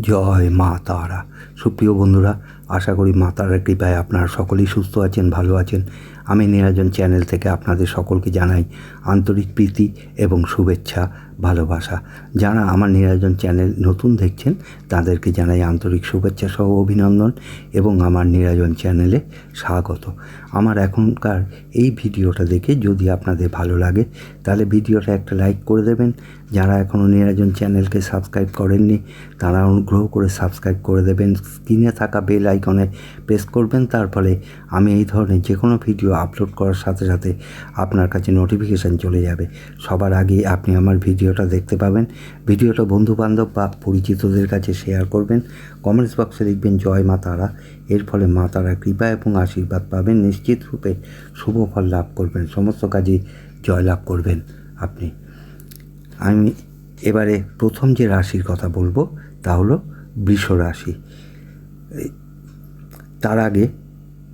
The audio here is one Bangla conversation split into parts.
জয় মা তারা। সুপ্রিয় বন্ধুরা আশা করি মাতার কৃপায় আপনারা সকলেই সুস্থ আছেন, ভালো আছেন। আমি নিরাজন চ্যানেল থেকে আপনাদের সকলকে জানাই আন্তরিক প্রীতি এবং শুভেচ্ছা, ভালোবাসা। যারা আমার নিরাজন চ্যানেল নতুন দেখছেন, তাদেরকে জানাই আন্তরিক শুভেচ্ছা সহ অভিনন্দন এবং আমার নিরাজন চ্যানেলে স্বাগত। আমার এখনকার এই ভিডিওটা দেখে যদি আপনাদের ভালো লাগে, তাহলে ভিডিওটা একটা লাইক করে দেবেন। যারা এখনও নিরাজন চ্যানেলকে সাবস্ক্রাইব করেননি, তারা অনুগ্রহ করে সাবস্ক্রাইব করে দেবেন। স্ক্রিনে থাকা বেল আইকনে প্রেস করবেন। তার ফলে আমি এই ধরনের যে কোনো ভিডিও আপলোড করার সাথে সাথে আপনার কাছে নোটিফিকেশান চলে যাবে। সবার আগে আপনি আমার ভিডিওটা দেখতে পাবেন। ভিডিওটা বন্ধুবান্ধব বা পরিচিতদের কাছে শেয়ার করবেন। কমেন্টস বক্সে লিখবেন, জয় মা তারা। এর ফলে মা তারা কৃপা এবং আশীর্বাদ পাবেন। নিশ্চিত রূপে শুভ ফল লাভ করবেন। সমস্ত কাজে জয়লাভ করবেন আপনি। আমি এবারে প্রথম যে রাশির কথা বলব তা হলো বৃষ রাশি। তার আগে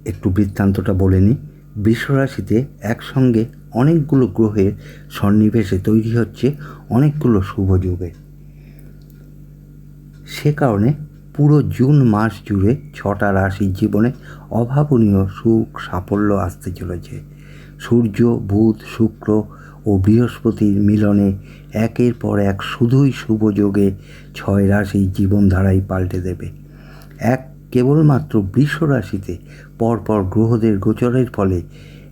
একটু বৃত্তান্তটা বলে নিই। বৃষ রাশিতে একসঙ্গে অনেকগুলো গ্রহের সন্নিবেশে তৈরি হচ্ছে অনেকগুলো শুভ যুগে। সে কারণে পুরো জুন মাস জুড়ে ছটা রাশির জীবনে অভাবনীয় সুখ সাফল্য আসতে চলেছে। সূর্য, বুধ, শুক্র ও বৃহস্পতির মিলনে একের পর এক শুধুই শুভ যোগে ছয় রাশির জীবনধারাই পাল্টে দেবে। এক কেবলমাত্র বৃষ রাশিতে পরপর গ্রহদের গোচরের ফলে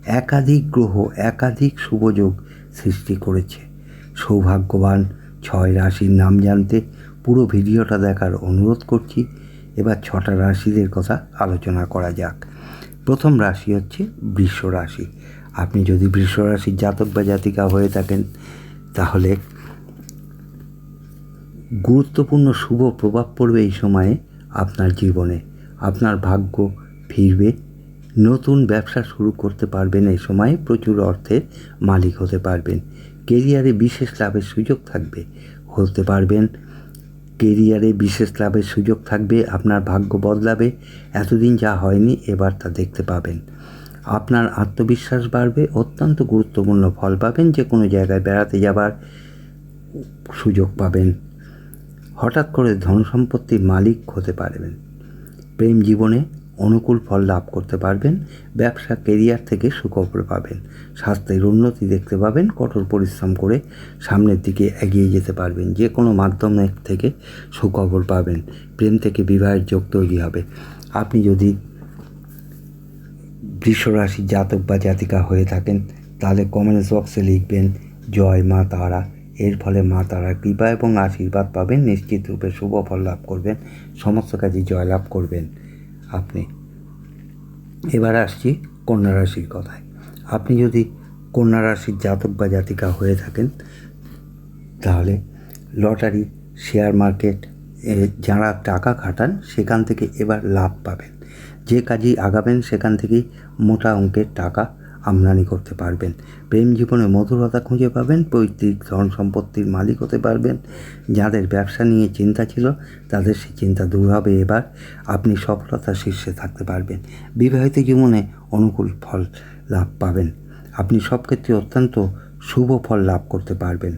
একাধিক গ্রহ, একাধিক শুভযোগ সৃষ্টি করেছে। সৌভাগ্যবান ছয় রাশির নাম জানতে পুরো ভিডিওটা দেখার অনুরোধ করছি। এবার ছটা রাশিদের কথা আলোচনা করা যাক। প্রথম রাশি হচ্ছে বৃষ রাশি আপনি যদি বৃষ রাশির জাতক বা জাতিকা হয়ে থাকেন, তাহলে গুরুত্বপূর্ণ শুভ প্রভাব পড়বে এই সময়ে আপনার জীবনে। আপনার ভাগ্য ফিরবে। নতুন ব্যবসা শুরু করতে পারবেন এই সময়ে। প্রচুর অর্থের মালিক হতে পারবেন। কেরিয়ারে বিশেষ লাভের সুযোগ থাকবে। হতে পারবেন। কেরিয়ারে বিশেষ লাভের সুযোগ থাকবে। আপনার ভাগ্য বদলাবে। এতদিন যা হয়নি, এবার তা দেখতে পাবেন। আপনার আত্মবিশ্বাস বাড়বে। অত্যন্ত গুরুত্বপূর্ণ ফল পাবেন। যে কোনো জায়গায় বেড়াতে যাবার সুযোগ পাবেন। হঠাৎ করে ধন সম্পত্তির মালিক হতে পারবেন। প্রেম জীবনে অনুকূল ফল লাভ করতে পারবেন, ব্যবসা কেরিয়ার থেকে সুখবর পাবেন, স্বাস্থ্যের উন্নতি দেখতে পাবেন, কঠোর পরিশ্রম করে সামনের দিকে এগিয়ে যেতে পারবেন, যে কোনো মাধ্যমের থেকে সুখবর পাবেন, প্রেম থেকে বিবাহের যোগ তৈরি হবে। আপনি যদি বৃষরাশির জাতক বা জাতিকা হয়ে থাকেন, তাহলে কমেন্টস বক্সে লিখবেন, জয় মা তারা। এর ফলে মা তারা কৃপা এবং আশীর্বাদ পাবেন, নিশ্চিত রূপে শুভ ফল লাভ করবেন, সমস্ত কাজে জয়লাভ করবেন আপনি। এবার আসছি কন্যা রাশির কথায়। আপনি যদি কন্যা রাশির জাতক বা জাতিকা হয়ে থাকেন, তাহলে লটারি, শেয়ার মার্কেট যারা টাকা খাটান, সেখান থেকে এবার লাভ পাবেন। যে কাজেই আগাবেন, সেখান থেকেই মোটা অঙ্কের টাকা আমদানি করতে পারবেন। প্রেম জীবনে মধুরতা খুঁজে পাবেন, পৈতৃক ধন সম্পত্তির মালিক হতে পারবেন। যাদের ব্যবসা নিয়ে চিন্তা ছিল, তাদের সেই চিন্তা দূর হবে। এবার আপনি সফলতার শীর্ষে থাকতে পারবেন। বিবাহিত জীবনে অনুকূল ফল লাভ পাবেন। আপনি সব ক্ষেত্রে অত্যন্ত শুভ ফল লাভ করতে পারবেন।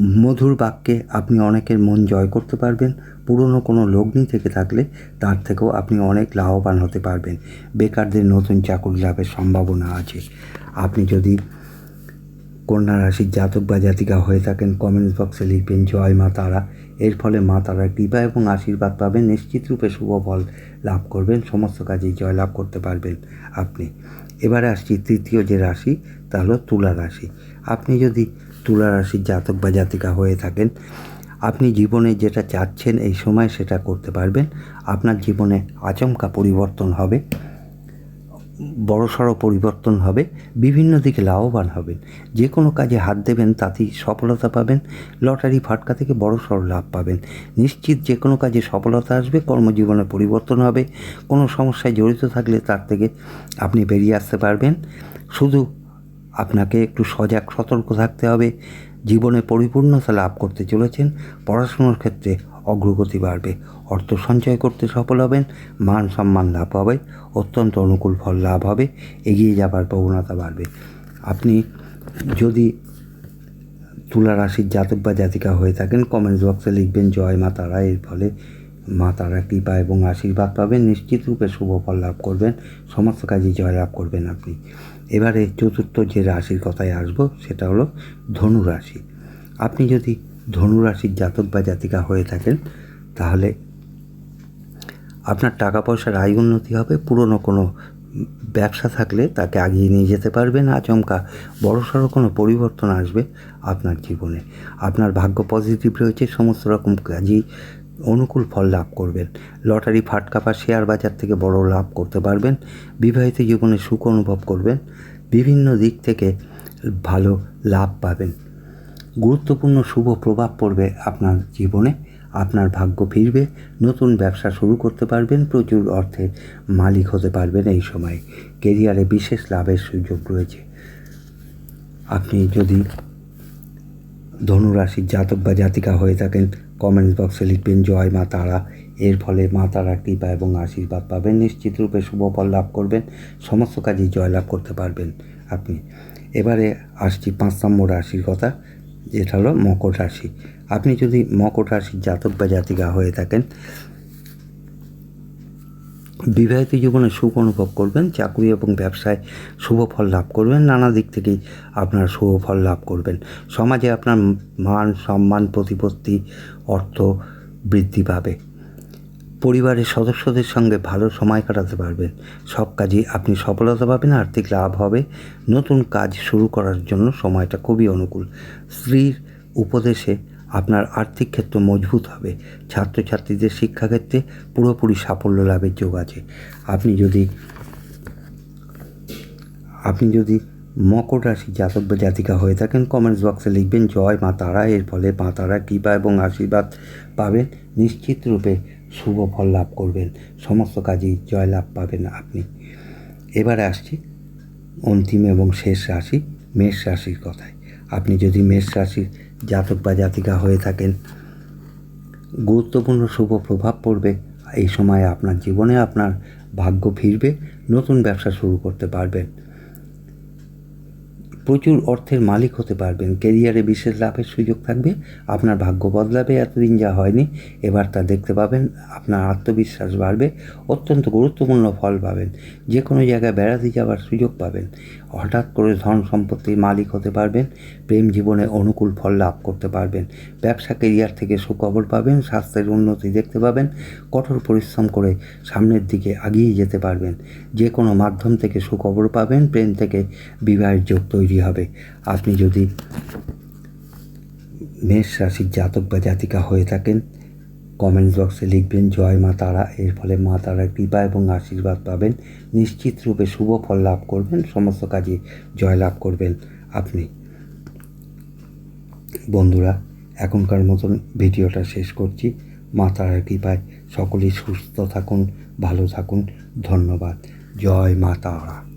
মধুর বাক্যে আপনি অনেকের মন জয় করতে পারবেন, পুরনো কোনো লগ্নি থেকে থাকলে তার থেকেও আপনি অনেক লাভবান হতে পারবেন। বেকারদের নতুন চাকরি লাভের সম্ভাবনা আছে। আপনি যদি কন্যা রাশির জাতক বা জাতিকা হয়ে থাকেন কমেন্ট বক্সে লিখবেন, জয় মা তারা। এর ফলে মা তারার কৃপা এবং আশীর্বাদ পাবেন, নিশ্চিত রূপে শুভ ফল লাভ করবেন, সমস্ত কাজেই জয় লাভ করতে পারবেন আপনি। এবারে আসছি তৃতীয় যে রাশি, তা হলো তুলা রাশি। আপনি যদি তুলা রাশির জাতক বা জাতিকা হয়ে থাকেন, আপনি জীবনে যেটা চাচ্ছেন এই সময় সেটা করতে পারবেন। আপনার জীবনে আচমকা পরিবর্তন হবে। বড়সড় পরিবর্তন হবে, বিভিন্ন দিকে লাভবান হবেন। যে কোনো কাজে হাত দেবেন, তাতেই সফলতা পাবেন, লটারি ফাটকা থেকে বড়সড় লাভ পাবেন। নিশ্চিত যে কোনো কাজে সফলতা আসবে, কর্মজীবনে পরিবর্তন হবে। কোনো সমস্যায় জড়িত থাকলে তার থেকে আপনি বেরিয়ে আসতে পারবেন। শুধু আপনাকে একটু সজাগ, সতর্ক থাকতে হবে। জীবনে পরিপূর্ণতা লাভ করতে চলেছেন, পড়াশুনোর ক্ষেত্রে অগ্রগতি বাড়বে। অর্থ সঞ্চয় করতে সফল হবেন, মান সম্মান লাভ হবে, অত্যন্ত অনুকূল ফল লাভ হবে, এগিয়ে যাবার প্রবণতা বাড়বে। আপনি যদি তুলা রাশির জাতক বা জাতিকা হয়ে থাকেন কমেন্টস বক্সে লিখবেন, জয় মা তারা। এর ফলে মা তারা কৃপা এবং আশীর্বাদ পাবেন। নিশ্চিত রূপে শুভ ফল লাভ করবেন। সমস্ত কাজে জয় লাভ করবেন আপনি। এবারে চতুর্থ যে রাশির কথায় আসব, সেটা হলো ধনু রাশি। আপনি যদি ধনু রাশির জাতক বা জাতিকা হয়ে থাকেন, তাহলে আপনার টাকা পয়সার আয় উন্নতি হবে, পুরনো কোনো ব্যবসা থাকলে তাকে আগিয়ে নিয়ে যেতে পারবেন, আচমকা বড়সড় কোনো পরিবর্তন আসবে আপনার জীবনে। আপনার ভাগ্য পজিটিভ রয়েছে, সমস্ত রকম কাজেই অনুকূল ফল লাভ করবেন। লটারি, ফাটকা বা শেয়ার বাজার থেকে বড় লাভ করতে পারবেন। বিবাহিত জীবনে সুখ অনুভব করবেন। বিভিন্ন দিক থেকে ভালো লাভ পাবেন। গুরুত্বপূর্ণ শুভ প্রভাব পড়বে আপনার জীবনে। আপনার ভাগ্য ফিরবে। নতুন ব্যবসা শুরু করতে পারবেন। প্রচুর অর্থের মালিক হতে পারবেন এই সময়। কেরিয়ারে বিশেষ লাভের সুযোগ রয়েছে। আপনি যদি ধনুরাশির জাতক বা জাতিকা হয়ে থাকেন কমেন্ট বক্সে লিখবেন, জয় মা তারা। এর ফলে মা তারা কৃপা এবং আশীর্বাদ পাবেন। নিশ্চিত রূপে শুভ ফল লাভ করবেন। সমস্ত কাজেই জয়লাভ করতে পারবেন আপনি। এবারে আসছি পাঁচ নম্বর রাশির কথা, যেটা হলো মকর রাশি। আপনি যদি মকর রাশির জাতক বা জাতিকা হয়ে থাকেন বিবাহিত জীবনে সুখ অনুভব করবেন, চাকরি এবং ব্যবসায় শুভ ফল লাভ করবেন, নানা দিক থেকেই আপনার শুভ ফল লাভ করবেন। সমাজে আপনার মান সম্মান, প্রতিপত্তি, অর্থ বৃদ্ধি পাবে। পরিবারের সদস্যদের সঙ্গে ভালো সময় কাটাতে পারবেন। সব কাজেই আপনি সফলতা পাবেন, আর্থিক লাভ হবে। নতুন কাজ শুরু করার জন্য সময়টা খুবই অনুকূল। স্ত্রীর উপদেশে আপনার আর্থিক ক্ষেত্র মজবুত হবে। ছাত্রছাত্রীদের শিক্ষাক্ষেত্রে পুরোপুরি সাফল্য লাভের যোগ আছে। আপনি যদি আপনি যদি মকর রাশি জাতক বা জাতিকা হয়ে থাকেন কমেন্টস বক্সে লিখবেন, জয় মা তারা। এর ফলে মা তারা কৃপা এবং আশীর্বাদ পাবেন। নিশ্চিত রূপে শুভ ফল লাভ করবেন। সমস্ত কাজেই জয় লাভ পাবেন আপনি। এবারে আসছি অন্তিম এবং শেষ রাশি, মেষ রাশির কথায়। আপনি যদি মেষ রাশির জাতক বা জাতিকা হয়ে থাকেন, গুরুত্বপূর্ণ শুভ প্রভাব পড়বে। এই সময়ে আপনার জীবনে আপনার ভাগ্য ফিরবে, নতুন ব্যবসা শুরু করতে পারবেন। প্রচুর অর্থের মালিক হতে পারবেন। কেরিয়ারে বিশেষ লাভের সুযোগ থাকবে। আপনার ভাগ্য বদলাবে, এতদিন যা হয়নি, এবার তা দেখতে পাবেন। আপনার আত্মবিশ্বাস বাড়বে, অত্যন্ত গুরুত্বপূর্ণ ফল পাবেন। যে কোনো জায়গায় বেড়াতে যাওয়ার সুযোগ পাবেন। হঠাৎ করে ধন সম্পত্তির মালিক হতে পারবেন। প্রেম জীবনে অনুকূল ফল লাভ করতে পারবেন। ব্যবসা কেরিয়ার থেকে সুখবর পাবেন। স্বাস্থ্যের উন্নতি দেখতে পাবেন। কঠোর পরিশ্রম করে সামনের দিকে এগিয়ে যেতে পারবেন। যে কোনো মাধ্যম থেকে সুখবর পাবেন। প্রেম থেকে বিবাহের যোগ তৈরি হবে? আপনি যদি মেষ রাশির জাতক বা জাতিকা হয়ে থাকেন কমেন্ট বক্সে লিখবেন, জয় মা তারা। এর ফলে মা তারার কৃপা এবং আশীর্বাদ পাবেন। নিশ্চিত রূপে শুভ ফল লাভ করবেন, সমস্ত কাজে জয় লাভ করবেন আপনি। বন্ধুরা, এখনকার মতন ভিডিওটা শেষ করছি। মা তারার কৃপায় সকলেই সুস্থ থাকুন, ভালো থাকুন। ধন্যবাদ। জয় মা তারা।